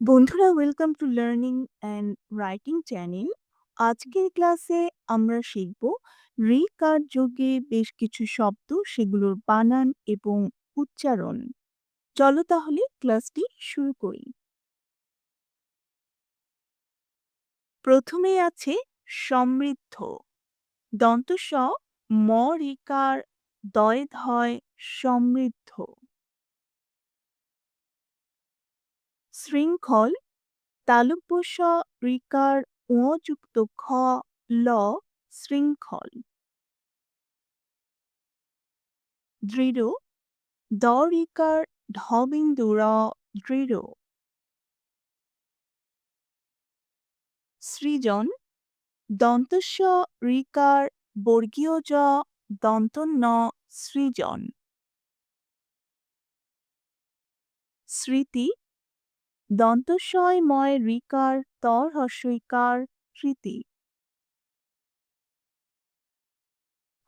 বন্ধুরা welcome to learning and writing channel আজকের ক্লাসে আমরা শিখব রিকার যোগে বেশ কিছু শব্দ, সেগুলোর বানান এবং উচ্চারণ। চলো তাহলে ক্লাসটি শুরু করি। প্রথমে আছে সমৃদ্ধ। দন্ত স ম রিকার দয় ধয়, সমৃদ্ধ। শৃঙ্খল তালব্য স ঋকার ও যুক্ত খ ল শৃঙ্খল। দৃঢ় দ ঋকার ঢবিন্দু র দৃঢ় সৃজন দন্তস্ব ঋকার বর্গীয় জ দন্তন্য সৃজন। স্মৃতি দন্তস্বয়ময় ঋকার তর হস্যইকার কৃতি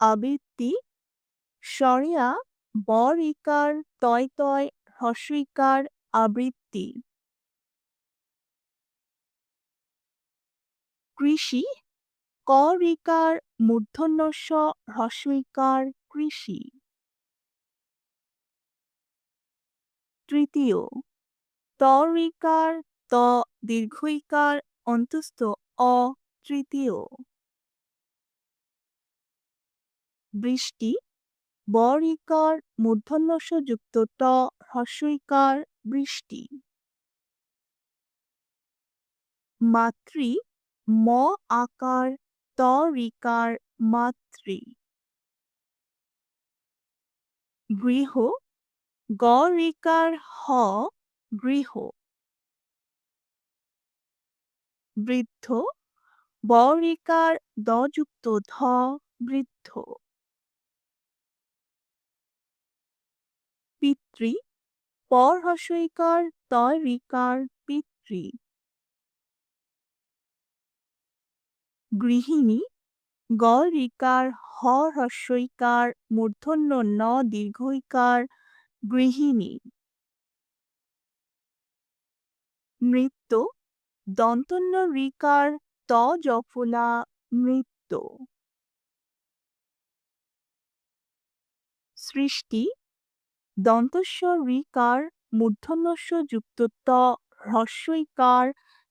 আবৃত্তি। সরিয়া বর ইকার তয় তয় হস্যইকার আবৃত্তি। কৃষি। ক ঋকার মূর্ধন্যস্ব হস্যইকার কৃষি। তৃতীয়। তরিকার ত দীর্ঘইকার অন্তস্থ অ তৃতীয়। বৃষ্টি বরিকার মূর্ধন্যস্য যুক্ত ট হস্যইকার বৃষ্টি। মাতৃ ম আকার ত রিকার মাতৃ। গৃহ গ রিকার হ গৃহ। বৃদ্ধ বরিকার দযুক্ত ধ, বৃদ্ধ। পিতৃ পর হস্যইকার তয় পিতৃ। গৃহিণী গ রিকার হ হস্যইকার মূর্ধন্য ন দীর্ঘইকার গৃহিণী। নৃত্য দন্তন্য রিকার ত জফলা নৃত্য সৃষ্টি। দন্তস্ব রিকার মূর্ধন্যস্য যুক্ত ত হ্রস্বইকার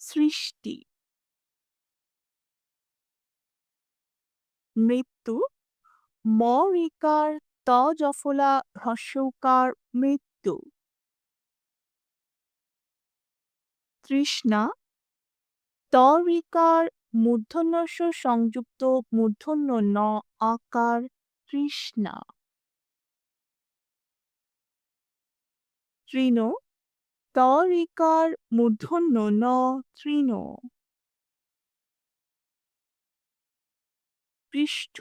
সৃষ্টি। মৃত্যু। ম রিকার ত জফলা হ্রস্বকার মৃত্যু। তৃষ্ণা। তরিকার মূর্ধন্যস্য সংযুক্ত মূর্ধন্য ন আকার তৃষ্ণা। তৃণ। তরিকার মূর্ধন্য ন তৃণ। পৃষ্ঠ।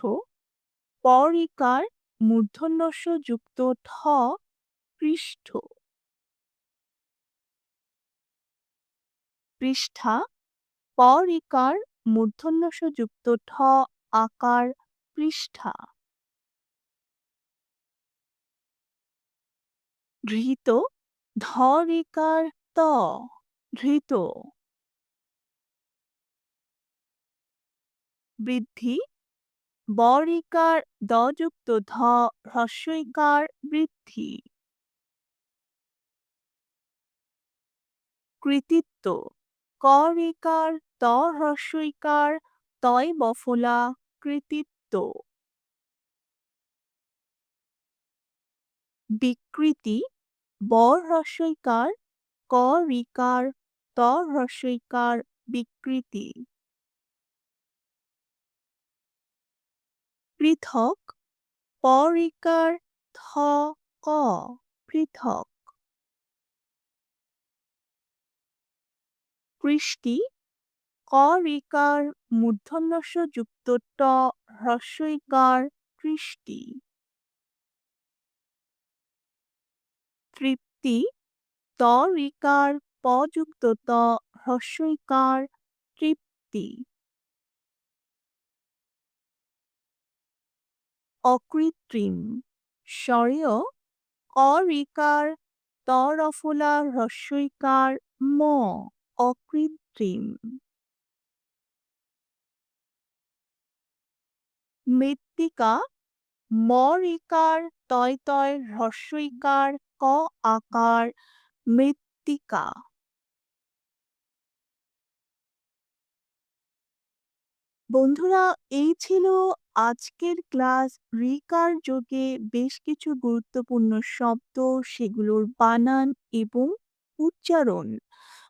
পরিকার মূর্ধন্যস্য যুক্ত ঠ পৃষ্ঠ। পৃষ্ঠা পরিকার মূর্ধন্যস্য যুক্ত ঠ আকার পৃষ্ঠা। ধৃত ধরিকার ত, ধৃত। বৃদ্ধি বরিকার দযুক্ত ধ হ্রস্বইকার বৃদ্ধি। কৃতিত্ব করিকার ত তয় বফলা কৃতিত্ব। বিকৃতি বর হ্রস্বইকার ক রিকার ত হ্রস্বইকার বিকৃতি। পৃথক, পরিকার, থ, ক, পৃথক। কৃষ্টি করিকার মূর্ধন্যস্য যুক্ত ট হ্রস্বইকার কৃষ্টি। তৃপ্তি তরিকার পযুক্ত ত হ্রস্বইকার তৃপ্তি। অকৃত্রিম স্বরেয় অরিকার তরফলা হ্রস্বইকার ম। অকৃত্রিম। মৃত্তিকা ম ঋকার তয় তয় হ্রস্ব ইকার ক আকার, মৃত্তিকা। বন্ধুরা, এই ছিল আজকের ক্লাস। রিকার যোগে বেশ কিছু গুরুত্বপূর্ণ শব্দ, সেগুলোর বানান এবং উচ্চারণ।